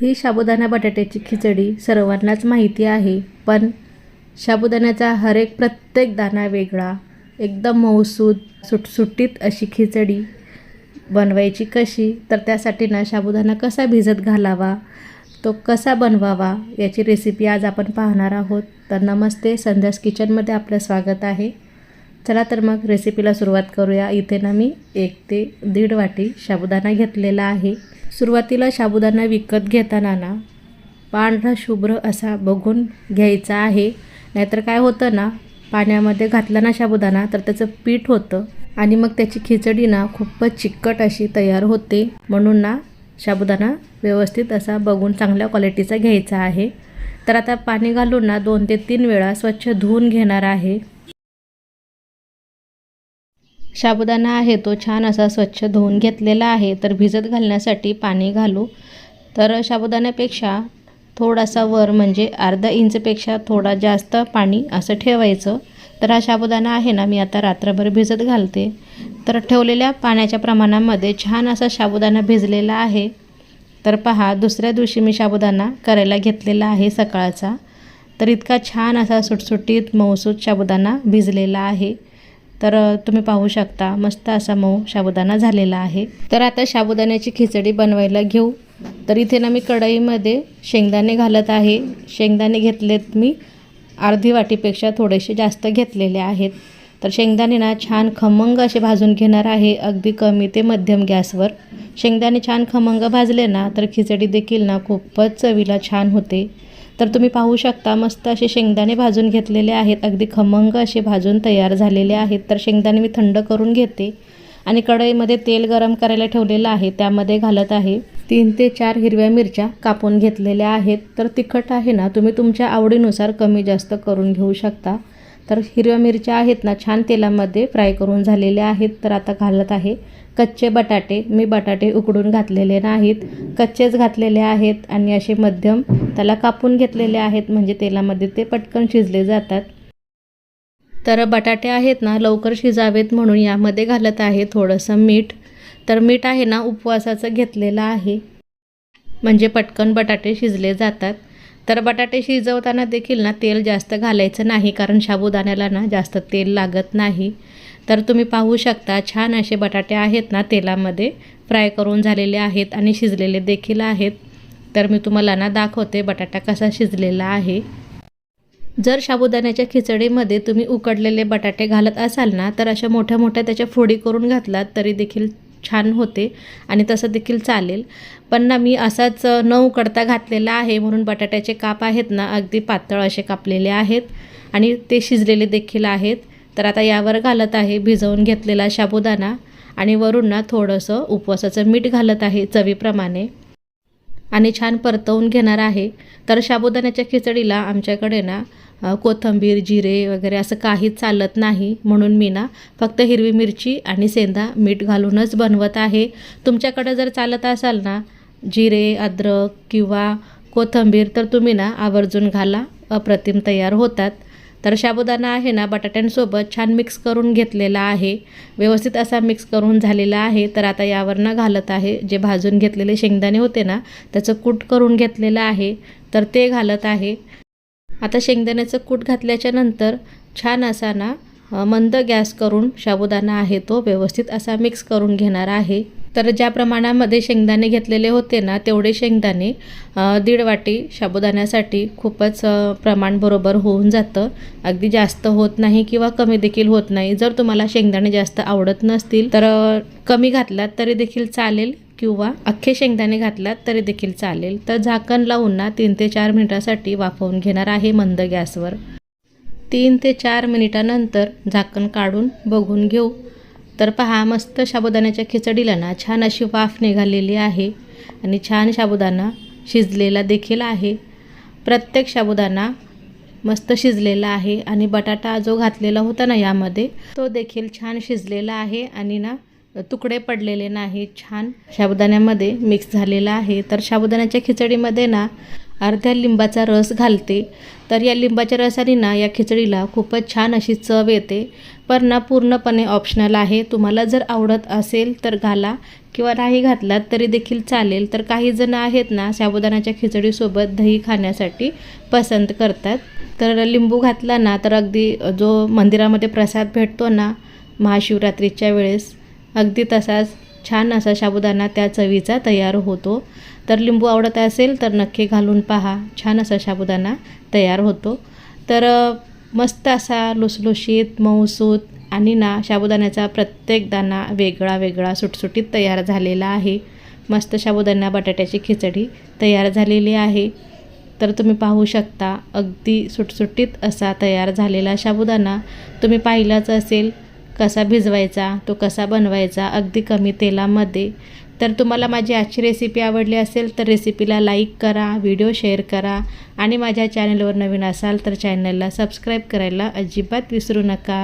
ही साबुदाणा बटाट्याची खिचडी सर्वांनाच माहिती आहे पण साबुदाण्याचा हर एक प्रत्येक दाणा वेगळा एकदम मऊसूद सुटसुटीत अशी खिचडी बनवायची कशी? तर त्यासाठी ना साबुदाणा कसा भिजत घालावा तो कसा बनवावा याची रेसिपी आज आपण पाहणार आहोत. तर नमस्ते संध्यास किचनमध्ये आपलं स्वागत आहे. चला तर मग रेसिपीला सुरुवात करूया. इथे ना मी एक ते दीड वाटी साबुदाणा घेतलेला आहे. सुरुवातीला साबुदाणा विकत घेताना ना पांढरा शुभ्र असा बघून घ्यायचा आहे. नाहीतर काय होतं ना पाण्यामध्ये घातला ना साबुदाणा तर त्याचं पीठ होतं. आणि मग त्याची खिचडी ना खूपच चिकट अशी तयार होते. म्हणून ना साबुदाणा व्यवस्थित असा बघून चांगल्या क्वालिटीचा घ्यायचा आहे. तर आता पाणी घालून ना दोन ते तीन वेळा स्वच्छ धुवून घेणार आहे. साबुदाणा आहे तो छान असा स्वच्छ धुवून घेतलेला आहे. तर भिजत घालण्यासाठी पाणी घालू. तर साबुदाण्यापेक्षा थोडासा वर म्हणजे अर्धा इंचपेक्षा थोडा जास्त पाणी असं ठेवायचं. तर हा साबुदाणा आहे ना मी आता रात्रभर भिजत घालते. तर ठेवलेल्या पाण्याच्या प्रमाणामध्ये छान असा साबुदाणा भिजलेला आहे. तर पहा दुसऱ्या दिवशी मी साबुदाणा करायला घेतलेला आहे सकाळचा. तर इतका छान असा सुटसुटीत मऊसूत साबुदाणा भिजलेला आहे. तर तुम्ही पाहू शकता मस्त असा मऊ साबुदाणा झालेला आहे. तर आता साबुदाण्याची खिचडी बनवायला घेऊ. तर इथे ना मी कढईमध्ये शेंगदाणे घालत आहे. शेंगदाणे घेतलेत मी अर्धी वाटीपेक्षा थोडेसे जास्त घेतलेले आहेत. तर शेंगदाणे ना छान खमंग असे भाजून घेणार आहे अगदी कमी ते मध्यम गॅसवर. शेंगदाणे छान खमंग भाजले ना तर खिचडी देखील ना खूपच चवीला छान होते. तर तुम्ही पाहू शकता मस्त असे शेंगदाणे भाजून घेतलेले आहेत. अगदी खमंग असे भाजून तयार झालेले आहेत. तर शेंगदाणे मी थंड करून घेते आणि कढईमध्ये तेल गरम करायला ठेवलेलं आहे. त्यामध्ये घालत आहे तीन ते चार हिरव्या मिरच्या कापून घेतलेल्या आहेत. तर तिखट आहे ना तुम्ही तुमच्या आवडीनुसार कमी जास्त करून घेऊ शकता. तर हिरव्या मिरच्या आहेत ना छान तेलामध्ये फ्राय करून झालेल्या आहेत. तर आता घालत आहे कच्चे बटाटे मी बटाटे उकडून घातलेले नाहीत. कच्चेच घातलेले आहेत आणि असे मध्यम त्याला कापून घेतलेले आहेत म्हणजे तेलामध्ये ते पटकन शिजले जातात. तर बटाटे आहेत ना लवकर शिजावेत म्हणून यामध्ये घालत आहे थोडंसं मीठ. तर मीठ आहे ना उपवासाचं घेतलेलं आहे. म्हणजे पटकन बटाटे शिजले जातात. तर बटाटे शिजवताना देखील ना तेल जास्त घालायचं नाही कारण साबुदाण्याला ना जास्त तेल लागत नाही. तर तुम्ही पाहू शकता छान असे बटाटे आहेत ना तेलामध्ये फ्राय करून झालेले आहेत आणि शिजलेले देखील आहेत. तर मी तुम्हाला ना दाखवते बटाटा कसा शिजलेला आहे. जर साबुदाण्याच्या खिचडीमध्ये तुम्ही उकडलेले बटाटे घालत असाल ना तर अशा मोठ्या मोठ्या त्याच्या फोडी करून घातलात तरी देखील छान होते आणि तसं देखील चालेल. पण ना मी असाच न उकडता घातलेला आहे म्हणून बटाट्याचे काप आहेत ना अगदी पातळ असे कापलेले आहेत आणि ते शिजलेले देखील आहेत. तर आता यावर घालत आहे भिजवून घेतलेला साबुदाणा आणि वरून ना थोडंसं उपवासाचं मीठ घालत आहे चवीप्रमाणे. आणि छान परतवून घेणार आहे. तर साबुदाण्याच्या खिचडीला आमच्याकडे ना कोथिंबीर जिरे वगैरे असं काहीच चालत नाही म्हणून मी ना फक्त हिरवी मिरची आणि सेंदा मीठ घालूनच बनवत आहे. तुमच्याकडं जर चालत असाल ना जिरे अद्रक किंवा कोथिंबीर तर तुम्ही ना आवर्जून घाला. अप्रतिम तयार होतात. तर साबुदाणा आहे ना बटाट्यांसोबत छान मिक्स करून घेतलेला आहे. व्यवस्थित असा मिक्स करून झालेला आहे. तर आता यावर ना घालत आहे. जे भाजून घेतलेले शेंगदाणे होते ना त्याचं कूट करून घेतलेलं आहे. तर ते घालत आहे. आता शेंगदाण्याचं कूट घातल्याच्या नंतर छान असा ना मंद गॅस करून साबुदाणा आहे तो व्यवस्थित असा मिक्स करून घेणार आहे. तर ज्या प्रमाणामध्ये शेंगदाणे घेतलेले होते ना तेवढे शेंगदाणे दीड वाटी साबुदाण्यासाठी खूपच प्रमाण बरोबर होऊन जातं. अगदी जास्त होत नाही किंवा कमी देखील होत नाही. जर तुम्हाला शेंगदाणे जास्त आवडत नसतील तर कमी घातलात तरी देखील चालेल. किंवा अख्खे शेंगदाणे घातलात तरी देखील चालेल. तर झाकण लावून ना तीन ते चार मिनिटासाठी वाफवून घेणार आहे मंद गॅसवर. तीन ते चार मिनिटानंतर झाकण काढून बघून घेऊ. तर पहा मस्त साबुदाण्याच्या खिचडीला ना छान अशी वाफ निघालेली आहे आणि छान साबुदाणा शिजलेला देखील आहे. प्रत्येक साबुदाणा मस्त शिजलेला आहे आणि बटाटा जो घातलेला होता ना यामध्ये तो देखील छान शिजलेला आहे आणि ना तुकडे पडलेले नाही छान साबुदाण्यामध्ये मिक्स झालेला आहे. तर साबुदाण्याच्या खिचडीमध्ये ना अर्ध्या लिंबाचा रस घालते. तर या लिंबाच्या रसाने ना या खिचडीला खूपच छान अशी चव येते. पण ना पूर्णपणे ऑप्शनल आहे. तुम्हाला जर आवडत असेल तर घाला किंवा नाही घातलात तरी देखील चालेल. तर काही जण आहेत ना साबुदाण्याच्या खिचडीसोबत दही खाण्यासाठी पसंत करतात. तर लिंबू घातला ना तर अगदी जो मंदिरामध्ये प्रसाद भेटतो ना महाशिवरात्रीच्या वेळेस अगदी तसाच छान असा साबुदाणा त्या चवीचा तयार होतो. तर लिंबू आवडत असेल तर नक्की घालून पहा. छान असा साबुदाणा तयार होतो. तर मस्त असा लुसलुशीत मऊसूत आणि ना साबुदाण्याचा प्रत्येक दाणा वेगळा वेगळा सुटसुटीत तयार झालेला आहे. मस्त साबुदाणा बटाट्याची खिचडी तयार झालेली आहे. तर तुम्ही पाहू शकता अगदी सुटसुटीत असा तयार झालेला साबुदाणा तुम्ही पाहिलाच असेल. कसा भिजवायचा तो कसा बनवायचा अगदी कमी तेलामध्ये. तर तुम्हाला माझी आजची रेसिपी आवडली असेल तर रेसिपीला लाईक करा व्हिडिओ शेअर करा. आणि माझ्या चॅनलवर नवीन असाल तर चॅनलला सबस्क्राईब करायला अजिबात विसरू नका.